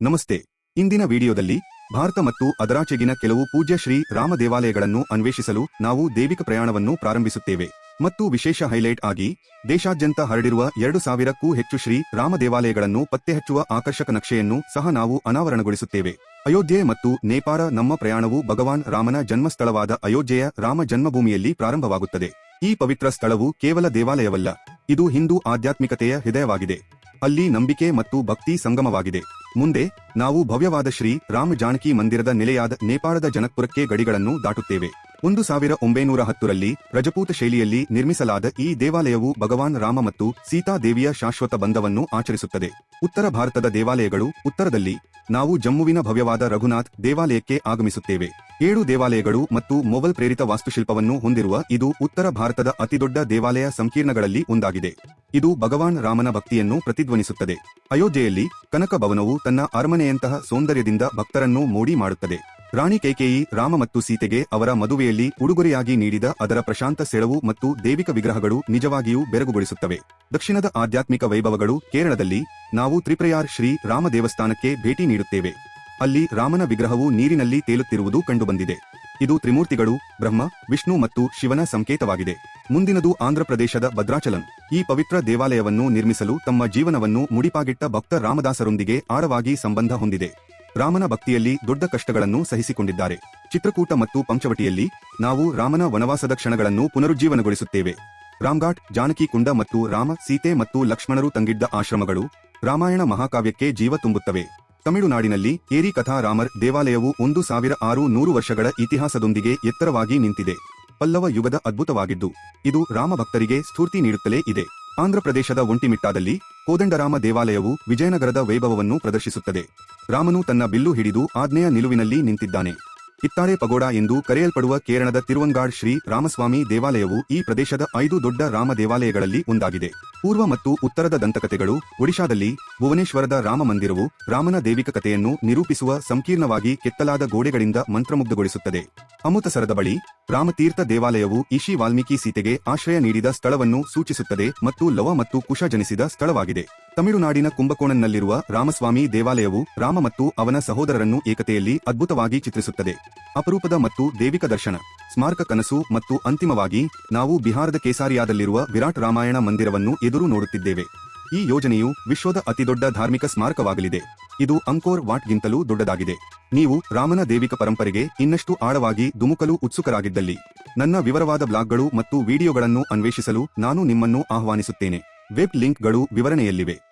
ನಮಸ್ತೆ. ಇಂದಿನ ವಿಡಿಯೋದಲ್ಲಿ ಭಾರತ ಮತ್ತು ಅದರಾಚೆಗಿನ ಕೆಲವು ಪೂಜ್ಯ ಶ್ರೀ ರಾಮ ದೇವಾಲಯಗಳನ್ನು ಅನ್ವೇಷಿಸಲು ನಾವು ದೇವಿಕ ಪ್ರಯಾಣವನ್ನು ಪ್ರಾರಂಭಿಸುತ್ತೇವೆ. ಮತ್ತು ವಿಶೇಷ ಹೈಲೈಟ್ ಆಗಿ ದೇಶಾದ್ಯಂತ ಹರಡಿರುವ ಎರಡು ಸಾವಿರಕ್ಕೂ ಹೆಚ್ಚು ಶ್ರೀ ರಾಮ ದೇವಾಲಯಗಳನ್ನು ಪತ್ತೆಹಚ್ಚುವ ಆಕರ್ಷಕ ನಕ್ಷೆಯನ್ನು ಸಹ ನಾವು ಅನಾವರಣಗೊಳಿಸುತ್ತೇವೆ. ಅಯೋಧ್ಯೆ ಮತ್ತು ನೇಪಾಳ ನಮ್ಮ ಪ್ರಯಾಣವು ಭಗವಾನ್ ರಾಮನ ಜನ್ಮಸ್ಥಳವಾದ ಅಯೋಧ್ಯೆಯ ರಾಮ ಜನ್ಮಭೂಮಿಯಲ್ಲಿ ಪ್ರಾರಂಭವಾಗುತ್ತದೆ. ಈ ಪವಿತ್ರ ಸ್ಥಳವು ಕೇವಲ ದೇವಾಲಯವಲ್ಲ, ಇದು ಹಿಂದೂ ಆಧ್ಯಾತ್ಮಿಕತೆಯ ಹೃದಯವಾಗಿದೆ. ಅಲ್ಲಿ ನಂಬಿಕೆ ಮತ್ತು ಭಕ್ತಿ ಸಂಗಮವಾಗಿದೆ. ಮುಂದೆ, ನಾವು ಭವ್ಯವಾದ ಶ್ರೀ ರಾಮ ಜಾನಕಿ ಮಂದಿರದ ನೆಲೆಯಾದ ನೇಪಾಳದ ಜನಕ್ಪುರಕ್ಕೆ ಗಡಿಗಳನ್ನು ದಾಟುತ್ತೇವೆ. ಒಂದು ಸಾವಿರ ಒಂಬೈನೂರ ಹತ್ತರಲ್ಲಿ ರಜಪೂತ ಶೈಲಿಯಲ್ಲಿ ನಿರ್ಮಿಸಲಾದ ಈ ದೇವಾಲಯವು ಭಗವಾನ್ ರಾಮ ಮತ್ತು ಸೀತಾ ದೇವಿಯ ಶಾಶ್ವತ ಬಂಧವನ್ನು ಆಚರಿಸುತ್ತದೆ. ಉತ್ತರ ಭಾರತದ ದೇವಾಲಯಗಳು ಉತ್ತರದಲ್ಲಿ ನಾವು ಜಮ್ಮುವಿನ ಭವ್ಯವಾದ ರಘುನಾಥ್ ದೇವಾಲಯಕ್ಕೆ ಆಗಮಿಸುತ್ತೇವೆ. ಏಳು ದೇವಾಲಯಗಳು ಮತ್ತು ಮೊಘಲ್ ಪ್ರೇರಿತ ವಾಸ್ತುಶಿಲ್ಪವನ್ನು ಹೊಂದಿರುವ ಇದು ಉತ್ತರ ಭಾರತದ ಅತಿದೊಡ್ಡ ದೇವಾಲಯ ಸಂಕೀರ್ಣಗಳಲ್ಲಿ ಒಂದಾಗಿದೆ. ಇದು ಭಗವಾನ್ ರಾಮನ ಭಕ್ತಿಯನ್ನು ಪ್ರತಿಧ್ವನಿಸುತ್ತದೆ. ಅಯೋಧ್ಯೆಯಲ್ಲಿ ಕನಕ ಭವನವು ತನ್ನ ಅರಮನೆಯಂತಹ ಸೌಂದರ್ಯದಿಂದ ಭಕ್ತರನ್ನು ಮೋಡಿ ಮಾಡುತ್ತದೆ. ರಾಣಿ ಕೈಕೇಯಿ ರಾಮ ಮತ್ತು ಸೀತೆಗೆ ಅವರ ಮದುವೆಯಲ್ಲಿ ಉಡುಗೊರೆಯಾಗಿ ನೀಡಿದ ಅದರ ಪ್ರಶಾಂತ ಸೆಳವು ಮತ್ತು ದೇವಿಕ ವಿಗ್ರಹಗಳು ನಿಜವಾಗಿಯೂ ಬೆರಗುಗೊಳಿಸುತ್ತವೆ. ದಕ್ಷಿಣದ ಆಧ್ಯಾತ್ಮಿಕ ವೈಭವಗಳು ಕೇರಳದಲ್ಲಿ ನಾವು ತ್ರಿಪ್ರಯಾರ್ ಶ್ರೀ ರಾಮ ದೇವಸ್ಥಾನಕ್ಕೆ ಭೇಟಿ ನೀಡುತ್ತೇವೆ. ಅಲ್ಲಿ ರಾಮನ ವಿಗ್ರಹವು ನೀರಿನಲ್ಲಿ ತೇಲುತ್ತಿರುವುದು ಕಂಡುಬಂದಿದೆ. ಇದು ತ್ರಿಮೂರ್ತಿಗಳು, ಬ್ರಹ್ಮ, ವಿಷ್ಣು ಮತ್ತು ಶಿವನ ಸಂಕೇತವಾಗಿದೆ. ಮುಂದಿನದು ಆಂಧ್ರಪ್ರದೇಶದ ಭದ್ರಾಚಲಂ. ಈ ಪವಿತ್ರ ದೇವಾಲಯವನ್ನು ನಿರ್ಮಿಸಲು ತಮ್ಮ ಜೀವನವನ್ನು ಮುಡಿಪಾಗಿಟ್ಟ ಭಕ್ತ ರಾಮದಾಸರೊಂದಿಗೆ ಆಳವಾಗಿ ಸಂಬಂಧ ಹೊಂದಿದೆ. ರಾಮನ ಭಕ್ತಿಯಲ್ಲಿ ದೊಡ್ಡ ಕಷ್ಟಗಳನ್ನು ಸಹಿಸಿಕೊಂಡಿದ್ದಾರೆ. ಚಿತ್ರಕೂಟ ಮತ್ತು ಪಂಚವಟಿಯಲ್ಲಿ ನಾವು ರಾಮನ ವನವಾಸದ ಕ್ಷಣಗಳನ್ನು ಪುನರುಜ್ಜೀವನಗೊಳಿಸುತ್ತೇವೆ. ರಾಮ್ಘಾಟ್, ಜಾನಕಿ ಕುಂಡ ಮತ್ತು ರಾಮ, ಸೀತೆ ಮತ್ತು ಲಕ್ಷ್ಮಣರು ತಂಗಿದ್ದ ಆಶ್ರಮಗಳು ರಾಮಾಯಣ ಮಹಾಕಾವ್ಯಕ್ಕೆ ಜೀವ ತುಂಬುತ್ತವೆ. ತಮಿಳುನಾಡಿನಲ್ಲಿ ಏರಿ ಕಥಾ ರಾಮರ್ ದೇವಾಲಯವು ಒಂದು ಸಾವಿರ ಆರು ನೂರು ವರ್ಷಗಳ ಇತಿಹಾಸದೊಂದಿಗೆ ಎತ್ತರವಾಗಿ ನಿಂತಿದೆ. ಪಲ್ಲವ ಯುಗದ ಅದ್ಭುತವಾಗಿದ್ದು, ಇದು ರಾಮ ಭಕ್ತರಿಗೆ ಸ್ಫೂರ್ತಿ ನೀಡುತ್ತಲೇ ಇದೆ. ಆಂಧ್ರಪ್ರದೇಶದ ಒಂಟಿಮಿಟ್ಟಾದಲ್ಲಿ ಕೋದಂಡರಾಮ ದೇವಾಲಯವು ವಿಜಯನಗರದ ವೈಭವವನ್ನು ಪ್ರದರ್ಶಿಸುತ್ತದೆ. ರಾಮನು ತನ್ನ ಬಿಲ್ಲು ಹಿಡಿದು ಆಜ್ಞೆಯ ನಿಲುವಿನಲ್ಲಿ ನಿಂತಿದ್ದಾನೆ. ಕಿತ್ತಾಳೆ ಪಗೋಡ ಎಂದು ಕರೆಯಲ್ಪಡುವ ಕೇರಳದ ತಿರುವಂಗಾಡ್ ಶ್ರೀ ರಾಮಸ್ವಾಮಿ ದೇವಾಲಯವು ಈ ಪ್ರದೇಶದ ಐದು ದೊಡ್ಡ ರಾಮ ದೇವಾಲಯಗಳಲ್ಲಿ ಒಂದಾಗಿದೆ. ಪೂರ್ವ ಮತ್ತು ಉತ್ತರದ ದಂತಕಥೆಗಳು, ಒಡಿಶಾದಲ್ಲಿ ಭುವನೇಶ್ವರದ ರಾಮ ಮಂದಿರವು ರಾಮನ ದೇವಿಕ ಕಥೆಯನ್ನು ನಿರೂಪಿಸುವ ಸಂಕೀರ್ಣವಾಗಿ ಕೆತ್ತಲಾದ ಗೋಡೆಗಳಿಂದ ಮಂತ್ರಮುಗ್ಧಗೊಳಿಸುತ್ತದೆ. ಅಮೃತಸರದ ಬಳಿ ರಾಮತೀರ್ಥ ದೇವಾಲಯವು ಇಶಿ ವಾಲ್ಮೀಕಿ ಸೀತೆಗೆ ಆಶ್ರಯ ನೀಡಿದ ಸ್ಥಳವನ್ನು ಸೂಚಿಸುತ್ತದೆ ಮತ್ತು ಲವ ಮತ್ತು ಕುಶ ಜನಿಸಿದ ಸ್ಥಳವಾಗಿದೆ. ತಮಿಳುನಾಡಿನ ಕುಂಭಕೋಣನ್ನಲ್ಲಿರುವ ರಾಮಸ್ವಾಮಿ ದೇವಾಲಯವು ರಾಮ ಮತ್ತು ಅವನ ಸಹೋದರರನ್ನು ಏಕತೆಯಲ್ಲಿ ಅದ್ಭುತವಾಗಿ ಚಿತ್ರಿಸುತ್ತದೆ. ಅಪರೂಪದ ಮತ್ತು ದೇವಿಕ ದರ್ಶನ, ಸ್ಮಾರಕ ಕನಸು ಮತ್ತು ಅಂತಿಮವಾಗಿ ನಾವು ಬಿಹಾರದ ಕೇಸಾರಿಯಾದಲ್ಲಿರುವ ವಿರಾಟ್ ರಾಮಾಯಣ ಮಂದಿರವನ್ನು ಎದುರು ನೋಡುತ್ತಿದ್ದೇವೆ. ಈ ಯೋಜನೆಯು ವಿಶ್ವದ ಅತಿದೊಡ್ಡ ಧಾರ್ಮಿಕ ಸ್ಮಾರಕವಾಗಲಿದೆ. ಇದು ಅಂಕೋರ್ ವಾಟ್ಗಿಂತಲೂ ದೊಡ್ಡದಾಗಿದೆ. ನೀವು ರಾಮನ ದೇವಿಕ ಪರಂಪರೆಗೆ ಇನ್ನಷ್ಟು ಆಳವಾಗಿ ಧುಮುಕಲು ಉತ್ಸುಕರಾಗಿದ್ದಲ್ಲಿ. ನನ್ನ ವಿವರವಾದ ಬ್ಲಾಗ್ಗಳು ಮತ್ತು ವಿಡಿಯೋಗಳನ್ನು ಅನ್ವೇಷಿಸಲು ನಾನು ನಿಮ್ಮನ್ನು ಆಹ್ವಾನಿಸುತ್ತೇನೆ. ವೆಬ್ ಲಿಂಕ್ಗಳು ವಿವರಣೆಯಲ್ಲಿವೆ.